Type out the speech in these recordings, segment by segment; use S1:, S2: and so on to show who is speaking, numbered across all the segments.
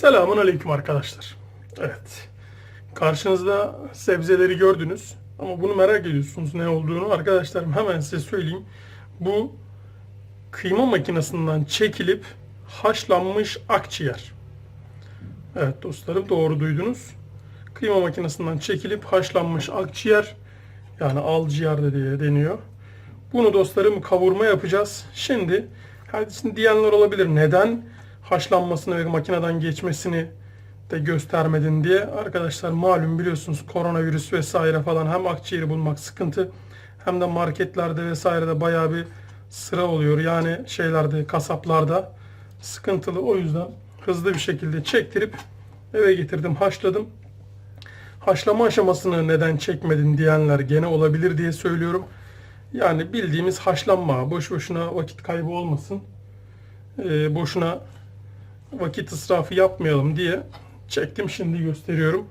S1: Selamun Aleyküm arkadaşlar. Evet. Karşınızda sebzeleri gördünüz. Ama bunu merak ediyorsunuz ne olduğunu. Arkadaşlarım hemen size söyleyeyim. Bu kıyma makinesinden çekilip haşlanmış akciğer. Evet dostlarım doğru duydunuz. Kıyma makinesinden çekilip haşlanmış akciğer yani alciğer de diye deniyor. Bunu dostlarım kavurma yapacağız. Şimdi hadi diyenler olabilir. Neden haşlanmasını ve makineden geçmesini de göstermedin diye. Arkadaşlar malum biliyorsunuz koronavirüs vesaire falan hem akciğeri bulmak sıkıntı hem de marketlerde vesairede bayağı bir sıra oluyor. Yani şeylerde kasaplarda sıkıntılı. O yüzden hızlı bir şekilde çektirip eve getirdim haşladım. Haşlama aşamasını neden çekmedin diyenler gene olabilir diye söylüyorum. Yani bildiğimiz haşlanma. Boş boşuna vakit kaybı olmasın. Ee, boşuna vakit israfı yapmayalım diye çektim şimdi gösteriyorum.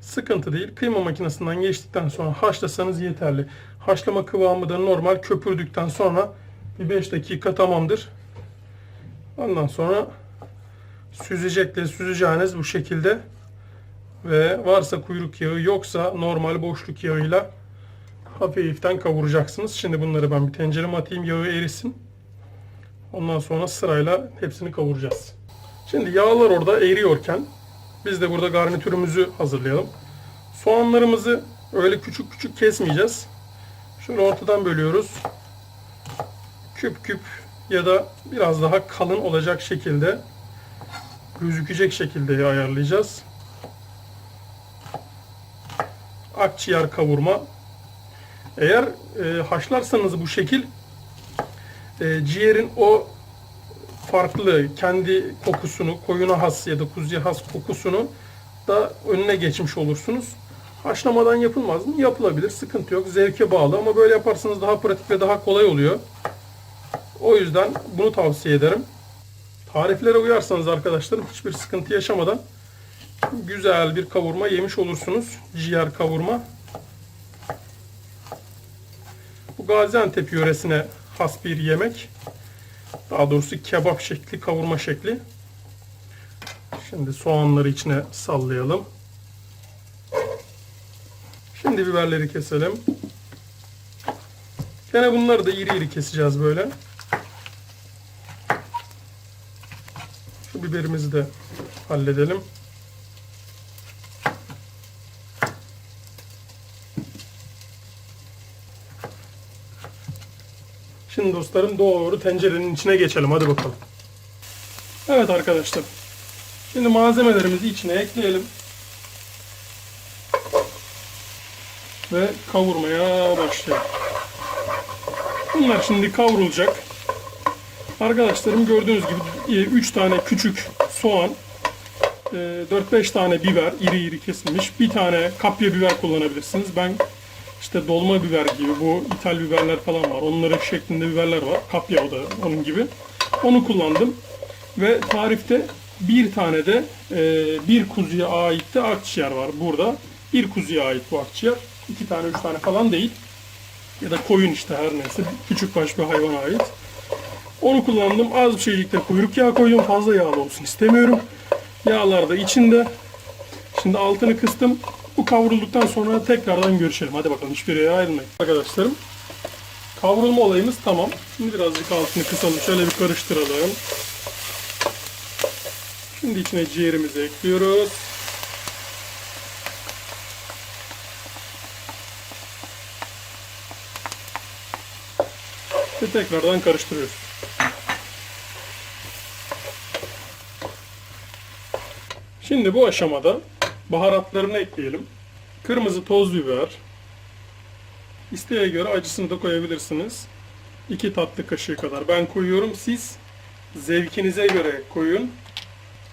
S1: Sıkıntı değil. Kıyma makinesinden geçtikten sonra haşlasanız yeterli. Haşlama kıvamı da normal köpürdükten sonra bir 5 dakika tamamdır. Ondan sonra süzecekle süzeceğiniz bu şekilde ve varsa kuyruk yağı yoksa normal boşluk yağıyla hafiften kavuracaksınız. Şimdi bunları ben bir tencereme atayım yağı erisin. Ondan sonra sırayla hepsini kavuracağız. Şimdi yağlar orada eriyorken biz de burada garnitürümüzü hazırlayalım. Soğanlarımızı öyle küçük küçük kesmeyeceğiz. Şöyle ortadan bölüyoruz. Küp küp ya da biraz daha kalın olacak şekilde gözükecek şekilde ayarlayacağız. Akciğer kavurma. Eğer e, haşlarsanız bu şekil e, ciğerin o farklı kendi kokusunu, koyuna has ya da kuzuya has kokusunu da önüne geçmiş olursunuz. Haşlamadan yapılmaz mı? Yapılabilir. Sıkıntı yok. Zevke bağlı ama böyle yaparsanız daha pratik ve daha kolay oluyor. O yüzden bunu tavsiye ederim. Tariflere uyarsanız arkadaşlarım hiçbir sıkıntı yaşamadan güzel bir kavurma yemiş olursunuz. Ciğer kavurma. Bu Gaziantep yöresine has bir yemek. Daha doğrusu kebap şekli, kavurma şekli. Şimdi soğanları içine sallayalım. Şimdi biberleri keselim. Gene bunları da iri iri keseceğiz böyle. Şu biberimizi de halledelim. Şimdi dostlarım doğru tencerenin içine geçelim. Hadi bakalım. Evet arkadaşlar. Şimdi malzemelerimizi içine ekleyelim. Ve kavurmaya başlayalım. Bunlar şimdi kavrulacak. Arkadaşlarım gördüğünüz gibi 3 tane küçük soğan, 4-5 tane biber iri iri kesilmiş. Bir tane kapya biber kullanabilirsiniz. Ben işte dolma biber gibi bu ithal biberler falan var. Onların şeklinde biberler var. Kapya o da onun gibi. Onu kullandım. Ve tarifte bir tane de e, bir kuzuya ait de akciğer var burada. Bir kuzuya ait bu akciğer. İki tane, üç tane falan değil. Ya da koyun işte her neyse. Küçük baş bir hayvana ait. Onu kullandım. Az bir şeylikte kuyruk yağı koydum. Fazla yağlı olsun istemiyorum. Yağlar da içinde. Şimdi altını kıstım. Bu kavrulduktan sonra tekrardan görüşelim. Hadi bakalım hiçbir yere ayrılmayın. Arkadaşlarım kavrulma olayımız tamam. Şimdi birazcık altını kısalım. Şöyle bir karıştıralım. Şimdi içine ciğerimizi ekliyoruz. Ve tekrardan karıştırıyoruz. Şimdi bu aşamada baharatlarını ekleyelim. Kırmızı toz biber. İsteğe göre acısını da koyabilirsiniz. 2 tatlı kaşığı kadar ben koyuyorum. Siz zevkinize göre koyun.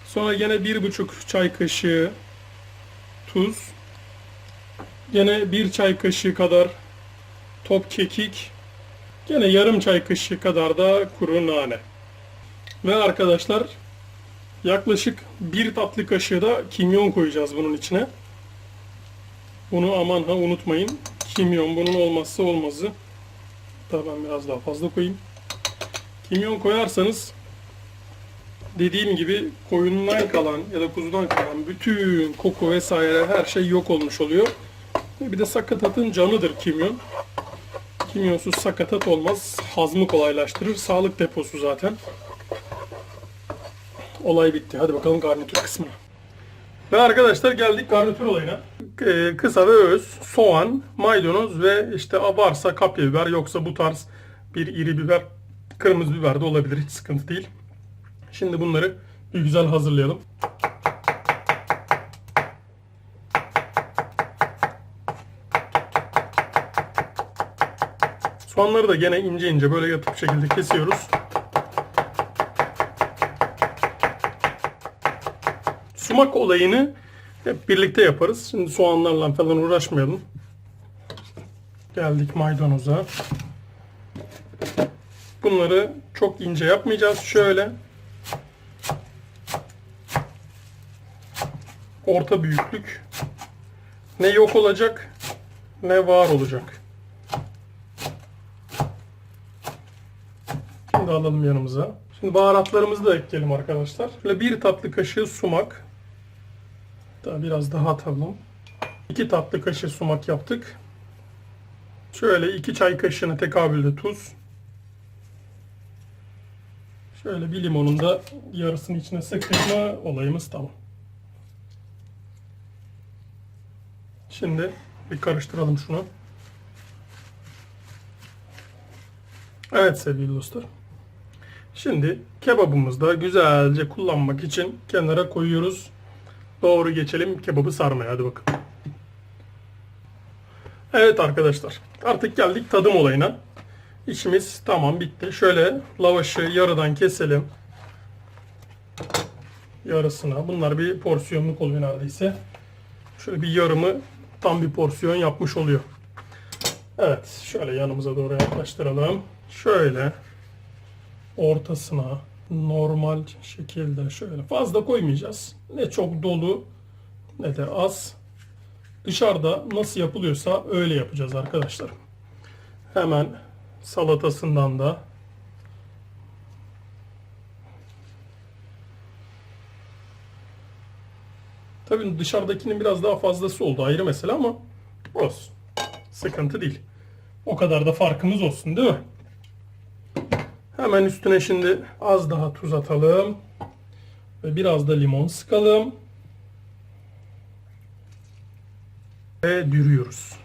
S1: Sonra gene bir buçuk çay kaşığı tuz. Gene bir çay kaşığı kadar top kekik. Gene yarım çay kaşığı kadar da kuru nane. Ve arkadaşlar yaklaşık bir tatlı kaşığı da kimyon koyacağız bunun içine. Bunu aman ha unutmayın. Kimyon bunun olmazsa olmazı. Hatta ben biraz daha fazla koyayım. Kimyon koyarsanız dediğim gibi koyundan kalan ya da kuzudan kalan bütün koku vesaire her şey yok olmuş oluyor. Bir de sakatatın canıdır kimyon. Kimyonsuz sakatat olmaz. Hazmı kolaylaştırır. Sağlık deposu zaten. Olay bitti. Hadi bakalım garnitür kısmına. Ve arkadaşlar geldik garnitür olayına. Ee, kısa ve öz, soğan, maydanoz ve işte varsa kapya biber yoksa bu tarz bir iri biber, kırmızı biber de olabilir. Hiç sıkıntı değil. Şimdi bunları bir güzel hazırlayalım. Soğanları da gene ince ince böyle yatıp şekilde kesiyoruz. Sumak olayını hep birlikte yaparız. Şimdi soğanlarla falan uğraşmayalım. Geldik maydanoza. Bunları çok ince yapmayacağız. Şöyle orta büyüklük ne yok olacak ne var olacak. Şimdi alalım yanımıza. Şimdi baharatlarımızı da ekleyelim arkadaşlar. Şöyle bir tatlı kaşığı sumak. Daha biraz daha atalım. 2 tatlı kaşığı sumak yaptık. Şöyle 2 çay kaşığına tekabülde tuz. Şöyle bir limonun da yarısını içine sıkışma olayımız tamam. Şimdi bir karıştıralım şunu. Evet sevgili dostlar. Şimdi kebabımızı da güzelce kullanmak için kenara koyuyoruz. Doğru geçelim kebabı sarmaya hadi bakın. Evet arkadaşlar artık geldik tadım olayına. İşimiz tamam bitti. Şöyle lavaşı yarıdan keselim. Yarısına. Bunlar bir porsiyonluk oluyor neredeyse. Şöyle bir yarımı tam bir porsiyon yapmış oluyor. Evet şöyle yanımıza doğru yaklaştıralım. Şöyle ortasına normal şekilde şöyle fazla koymayacağız. Ne çok dolu ne de az. Dışarıda nasıl yapılıyorsa öyle yapacağız arkadaşlar. Hemen salatasından da Tabii dışarıdakinin biraz daha fazlası oldu ayrı mesele ama olsun. Sıkıntı değil. O kadar da farkımız olsun değil mi? Hemen üstüne şimdi az daha tuz atalım. Ve biraz da limon sıkalım. Ve dürüyoruz.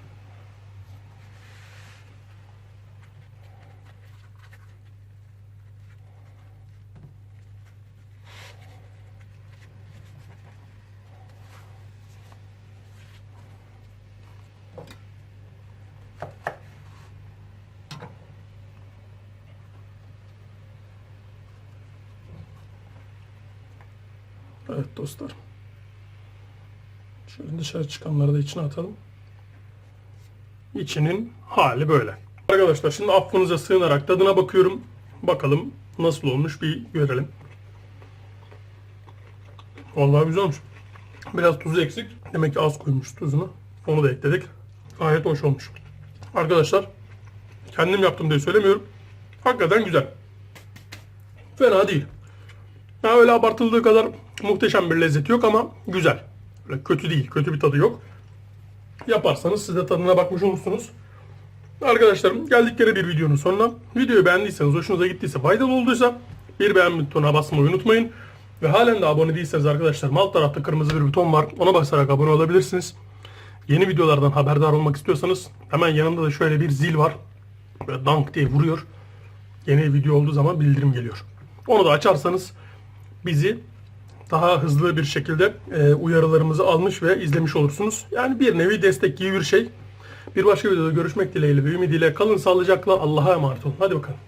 S1: Evet dostlar. Şöyle dışarı çıkanları da içine atalım. İçinin hali böyle. Arkadaşlar şimdi affınıza sığınarak tadına bakıyorum. Bakalım nasıl olmuş bir görelim. Vallahi güzel olmuş. Biraz tuzu eksik. Demek ki az koymuş tuzunu. Onu da ekledik. Gayet hoş olmuş. Arkadaşlar kendim yaptım diye söylemiyorum. Hakikaten güzel. Fena değil. Ha, öyle abartıldığı kadar muhteşem bir lezzeti yok ama güzel. Öyle kötü değil, kötü bir tadı yok. Yaparsanız siz de tadına bakmış olursunuz. Arkadaşlarım geldik yere bir videonun sonuna. Videoyu beğendiyseniz, hoşunuza gittiyse, faydalı olduysa bir beğen butonuna basmayı unutmayın. Ve halen de abone değilseniz arkadaşlar alt tarafta kırmızı bir buton var. Ona basarak abone olabilirsiniz. Yeni videolardan haberdar olmak istiyorsanız hemen yanında da şöyle bir zil var. Böyle dank diye vuruyor. Yeni video olduğu zaman bildirim geliyor. Onu da açarsanız bizi daha hızlı bir şekilde e, uyarılarımızı almış ve izlemiş olursunuz. Yani bir nevi destek gibi bir şey. Bir başka videoda görüşmek dileğiyle ve ümidiyle kalın sağlıcakla Allah'a emanet olun. Hadi bakalım.